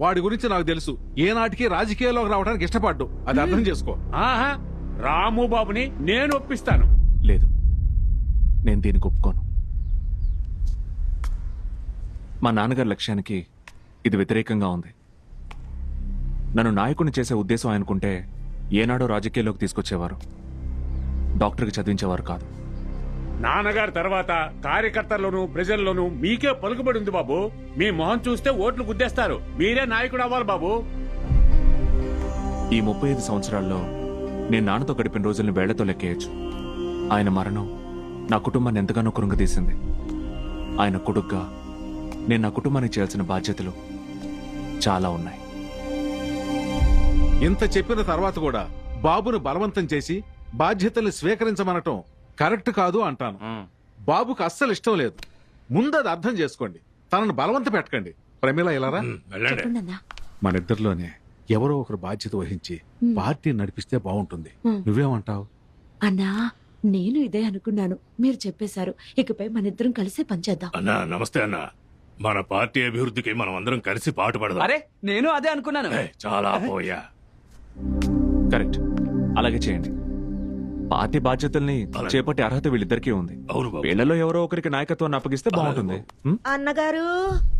వాడి గురించి నాకు తెలుసు. ఏనాటికి రాజకీయాల్లోకి రావడానికి ఇష్టపడ్డు. అది అర్థం చేసుకో. ఆహా రాము బాబుని నేను ఒప్పిస్తాను. లేదు. నేను దీనికి ఒప్పుకోను. మా నాన్నగారి లక్ష్యానికి ఇది వ్యతిరేకంగా ఉంది. నన్ను నాయకుడిని చేసే ఉద్దేశం ఆయనకుంటే ఏనాడో రాజకీయాల్లోకి తీసుకొచ్చేవారు. డాక్టర్కి చదివించేవారు కాదు. నాన్నగారి తర్వాత కార్యకర్తల్లోనూ ప్రజల్లోనూ మీకే పలుకుబడి ఉంది బాబు. మీ మొహం చూస్తే ఓట్లు గుద్దేస్తారు. మీరే నాయకుడు అవ్వాలి బాబు. ఈ ముప్పై ఐదు సంవత్సరాల్లో నేను నాన్నతో గడిపిన రోజుల్ని వేళ్ళతో లెక్కేయచ్చు. ఆయన మరణం నా కుటుంబాన్ని ఎంతగానో కృంగదీసింది. ఆయన కొడుగ్గా నేను నా కుటుంబానికి చేయాల్సిన బాధ్యతలు చాలా ఉన్నాయి. ఇంత చెప్పిన తర్వాత కూడా బాబును బలవంతం చేసి బాధ్యతల్ని స్వీకరించమనటం కరెక్ట్ కాదు అంటాను. బాబుకు అస్సలు ఇష్టం లేదు. ముందు అది అర్థం చేసుకోండి. తనను బలవంత పెట్టకండి. ప్రమీల ఇలారా మన ఇద్దరిలోనే ఎవరో ఒకరు బాధ్యత వహించి పార్టీ నడిపిస్తే బాగుంటుంది. నువ్వేమంటావు? అన్నా నేను ఇదే అనుకున్నాను. మీరు చెప్పేశారు. ఇకపై మన ఇద్దరం కలిసే పనిచేద్దాం అన్నా నమస్తే అన్నా. మన పార్టీ అభివృద్ధికి మనం అందరం కలిసి పాటుపడదాం అరే నేను అదే అనుకున్నాను. ఏయ్, చాలా పోయా. కరెక్ట్. అలాగే చేయండి. పార్టీ బాధ్యతల్ని. చేపట్టే అర్హత వీళ్ళిద్దరికీ ఉంది. అవును బాబు. వీళ్ళలో ఎవరో ఒకరికి నాయకత్వాన్ని అప్పగిస్తే బాగుంటుంది? అన్నగారు.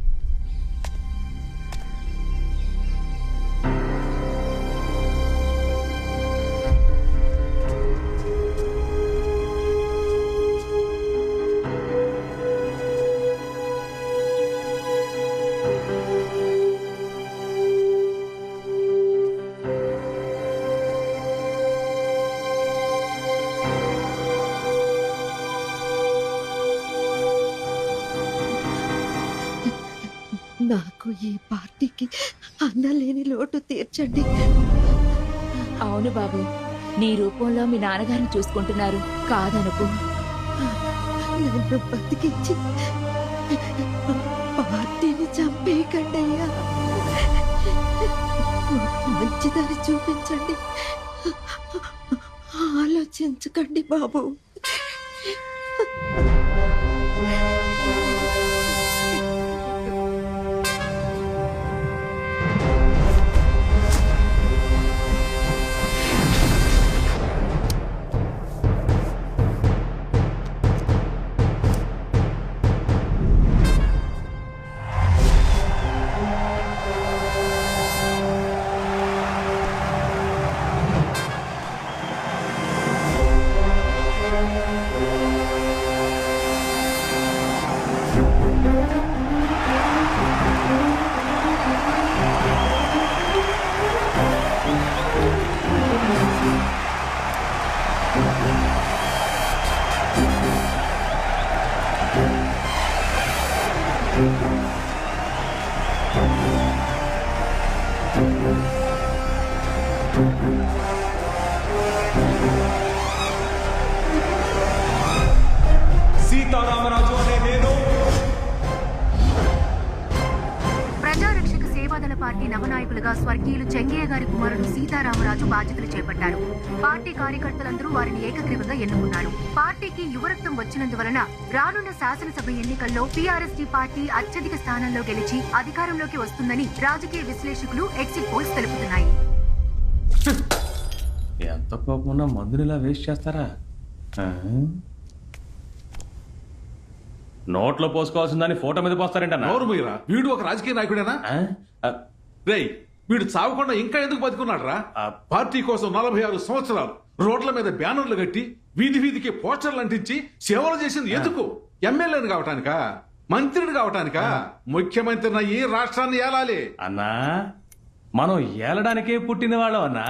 నాకు ఈ పార్టీకి అన్నలేని లోటు తీర్చండి. అవును బాబు నీ రూపంలో మీ నాన్నగారిని చూసుకుంటున్నారు. కాదనుకో. నన్ను బతికించి పార్టీని చంపేయకండి అయ్యా. మంచిదారి చూపించండి. ఆలోచించకండి బాబు. పార్టీ నవనాయకులుగా స్వర్గీయులు చెంగయ్య గారి కుమారుడు సీతారామరాజు బాధ్యతలు చేపట్టారు. పార్టీ కార్యకర్తలందరూ వారిని ఏకగ్రీవంగా ఎన్నుకున్నారు. పార్టీకి యువరక్తం వచ్చినందువలన రానున్న శాసనసభ ఎన్నికల్లో టీఆర్ఎస్టీ పార్టీ అత్యధిక స్థానాల్లో గెలిచి అధికారంలోకి వస్తుందని రాజకీయ విశ్లేషకులు ఎగ్జిట్ పోల్స్ తెలుపుతున్నాయి. ఎంత కోపం ఉన్నా మందుని ఇలా వేస్ట్ చేస్తారా? ఆ? నోట్లో పోసుకోవాల్సిన దాన్ని ఫోటో మీద పోస్తారేంటన్నా? నోరు మీరా వీడు ఒక రాజకీయ నాయకుడేనా? రేయ్ వీడు చావకుండా ఇంకా ఎందుకు బతుకున్నాడు రా ఆ. పార్టీ కోసం నలభై ఆరు సంవత్సరాలు రోడ్ల మీద బ్యానర్లు కట్టి వీధి వీధికి పోస్టర్లు అంటించి సేవలు చేసింది ఎందుకు? ఎమ్మెల్యేని కావటానికా? మంత్రిని కావటానికా? ముఖ్యమంత్రిని ఈ రాష్ట్రాన్ని ఏలాలి? అన్నా మనం ఏలడానికే పుట్టిన వాళ్ళం అన్నా.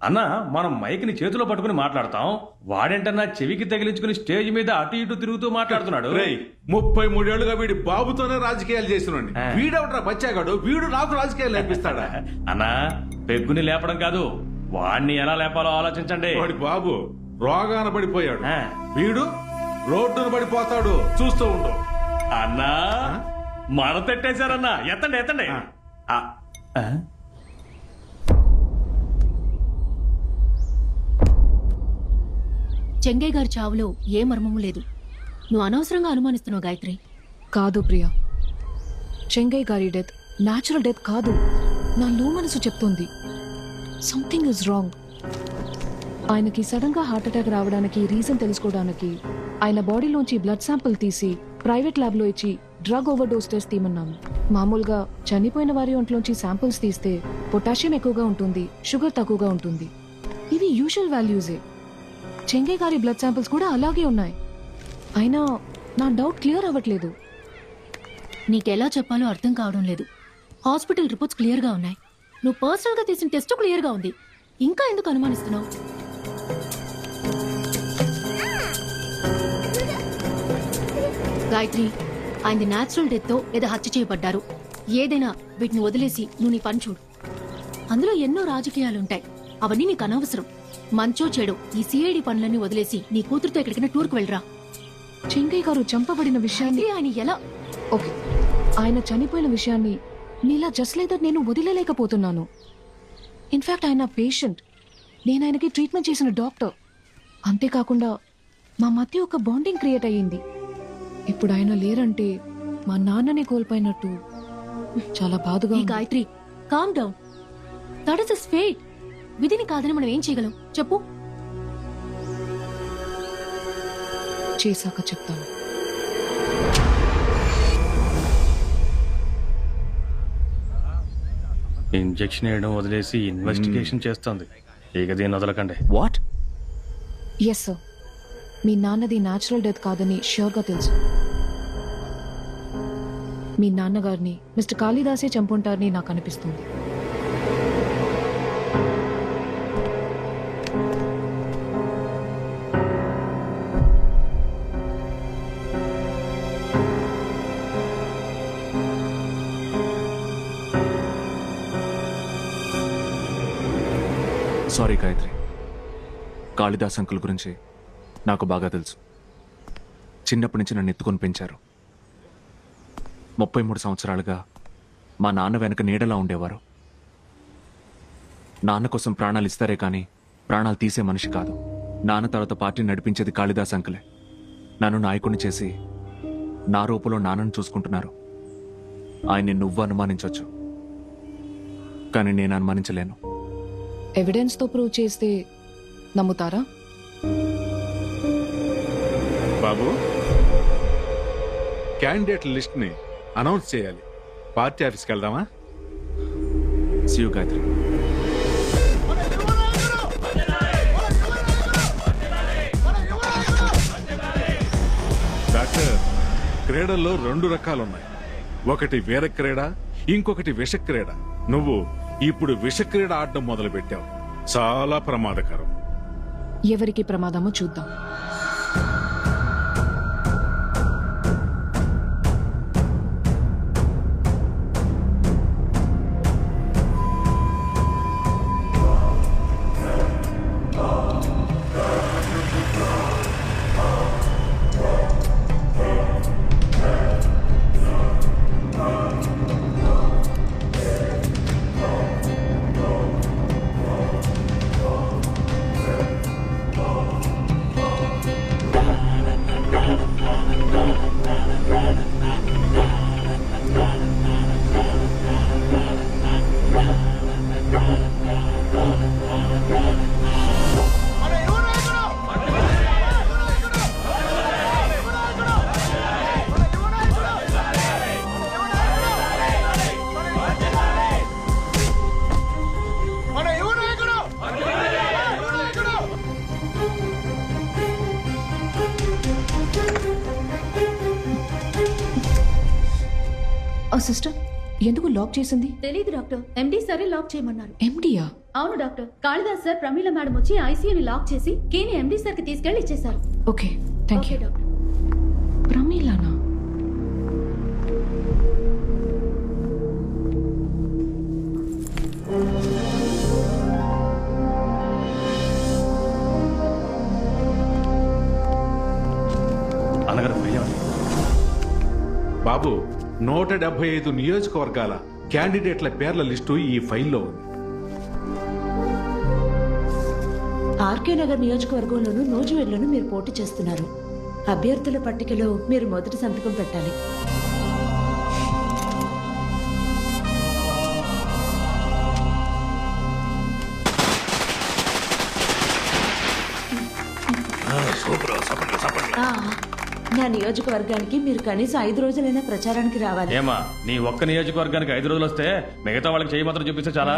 అన్నా మనం మైక్ని చేతిలో పట్టుకుని మాట్లాడతాం. వాడేంటన్నా చెవికి తగిలించుకుని స్టేజ్ మీద అటు ఇటు తిరుగుతూ మాట్లాడుతున్నాడు? రేయ్ ముప్పై మూడేళ్ళుగా వీడి బాబుతోనే రాజకీయాలు చేసినండి ఆ. వీడెవట్రా బచ్చాగాడు? వీడు నాకు రాజకీయాలు నేర్పిస్తాడా? అన్నా పెగ్గుని లేపడం కాదు. వాడిని ఎలా లేపాలో ఆలోచించండి. వాడి బాబు రోగాన పడిపోయాడు. వీడు రోడ్డును పడిపోతాడు. చూస్తూ ఉండు. అన్నా మడతెట్టేశారన్నా ఎత్తండి ఎత్తండి ఆ. ఆ, ఆ? చెంగయ్య గారి చావులో ఏ మర్మము లేదు. నువ్వు అనవసరంగా అనుమానిస్తున్నావు గాయత్రి. కాదు ప్రియా. చెంగయ్య గారి డెత్ న్యాచురల్ డెత్ కాదు. నా లో మనసు చెప్తుంది. సంథింగ్ ఇస్ రాంగ్ ఆయనకి సడన్గా హార్ట్ అటాక్ రావడానికి రీజన్ తెలుసుకోవడానికి ఆయన బాడీలోంచి బ్లడ్ శాంపిల్ తీసి ప్రైవేట్ ల్యాబ్లో ఇచ్చి డ్రగ్ ఓవర్డోస్ టెస్ట్ తీయమన్నాము మామూలుగా చనిపోయిన వారి ఒంట్లోంచి శాంపిల్స్ తీస్తే పొటాషియం ఎక్కువగా ఉంటుంది షుగర్ తక్కువగా ఉంటుంది. ఇవి యూజువల్ వాల్యూసే చెంగే గారి బ్లడ్ శాంపిల్స్ కూడా అలాగే ఉన్నాయి. అయినా నా డౌట్ క్లియర్ అవ్వట్లేదు. నీకెలా చెప్పాలో అర్థం కావడం లేదు. హాస్పిటల్ రిపోర్ట్స్ క్లియర్గా ఉన్నాయి. నువ్వు పర్సనల్గా తీసిన టెస్ట్ క్లియర్గా ఉంది. ఇంకా ఎందుకు అనుమానిస్తున్నావు? గాయత్రి ఆయనది న్యాచురల్ డెత్తో లేదా హత్య చేయబడ్డారు. ఏదైనా వీటిని వదిలేసి నువ్వు నీ పని చూడు. అందులో ఎన్నో రాజకీయాలుంటాయి. అవన్నీ నీకు అనవసరం. మంచో చెడు ఈ సిఐడి పనులన్నీ వదిలేసి నీ కూతురుతో ఎక్కడికైనా టూర్కు వెళ్ళరా? చెంగయ్య గారు చంపబడిన విషయాన్ని ఆయన ఎలా? ఓకే. ఆయన చనిపోయిన విషయాన్ని నీలా జస్ట్ లేదా నేను వదిలేలేకపోతున్నాను. ఇన్ఫాక్ట్ ఆయన పేషెంట్. నేను ఆయనకి ట్రీట్మెంట్ చేసిన డాక్టర్. అంతేకాకుండా మా మధ్య ఒక బాండింగ్ క్రియేట్ అయ్యింది. ఇప్పుడు ఆయన లేరంటే మా నాన్నని కోల్పోయినట్టు చాలా బాధగా. Gayatri calm down that is fate విధిని కాదని మనం ఏం చేయగలం? చెప్పు. చేశాక చెప్తాను. ఇంజెక్షన్ వేయడం వదిలేసి ఇన్వెస్టిగేషన్ చేస్తుంది. ఇక దీన్ని వదలకండి. వాట్ ఎస్ సార్ మీ నాన్నది న్యాచురల్ డెత్ కాదని ష్యూర్గా తెలుసు. మీ నాన్నగారిని మిస్టర్ కాళిదాసే చంపుంటారని నాకు అనిపిస్తుంది. సారీ గాయత్రి. కాళిదాస్ అంకుల్ గురించి నాకు బాగా తెలుసు. చిన్నప్పటి నుంచి నన్ను ఎత్తుకొని పెంచారు. ముప్పై మూడు సంవత్సరాలుగా మా నాన్న వెనక నీడలా ఉండేవారు. నాన్న కోసం ప్రాణాలు ఇస్తారే కానీ ప్రాణాలు తీసే మనిషి కాదు. నాన్న తర్వాత పార్టీ నడిపించేది కాళిదాస్ అంకులే. నన్ను నాయకుడిని చేసి నా రూపంలో నాన్నను చూసుకుంటున్నారు. ఆయన్ని నువ్వు అనుమానించవచ్చు కానీ నేను అనుమానించలేను. ఎవిడెన్స్తో ప్రూవ్ చేస్తే నమ్ముతారా? బాబు క్యాండిడేట్ లిస్ట్ని అనౌన్స్ చేయాలి. పార్టీ ఆఫీస్కి వెళ్దామా? శివగాత్రి డాక్టర్ క్రీడల్లో రెండు రకాలు ఉన్నాయి ఒకటి వీర క్రీడ ఇంకొకటి విషక్రీడ. నువ్వు ఇప్పుడు విషక్రీడ ఆడడం మొదలు పెట్టావు చాలా ప్రమాదకరం. ఎవరికి ప్రమాదమో చూద్దాం. ఎందుకు లాక్ చేసింది? తెలియదు డాక్టర్. ఎండి సరే లాక్ చేయమన్నారు. ఎండియా అవును doctor. Kalidas sir Pramila madam వచ్చి ఐసీయూని లాక్ చేసి కీని ఎండి సార్కి తీసుకెళ్ళి ఇచ్చేశారు. Okay thank you doctor. ప్రమీలానా. బాబు నూట డెబ్బై ఐదు నియోజకవర్గాల క్యాండిడేట్ల పేర్ల లిస్టు ఈ ఫైల్లో ఉంది. ఆర్కే నగర్ నియోజకవర్గంలోనూ నూజివేడ్లోనూ మీరు పోటీ చేస్తున్నారు. అభ్యర్థుల పట్టికలో మీరు మొదటి సంతకం పెట్టాలి. నా నియోజకవర్గానికి మీరు కనీసం ఐదు రోజులైనా ప్రచారానికి రావాలి. ఏమా నీ ఒక్క నియోజకవర్గానికి ఐదు రోజులు వస్తే మిగతా వాళ్ళకి చేయి మాత్రం చూపిస్తే చాలా?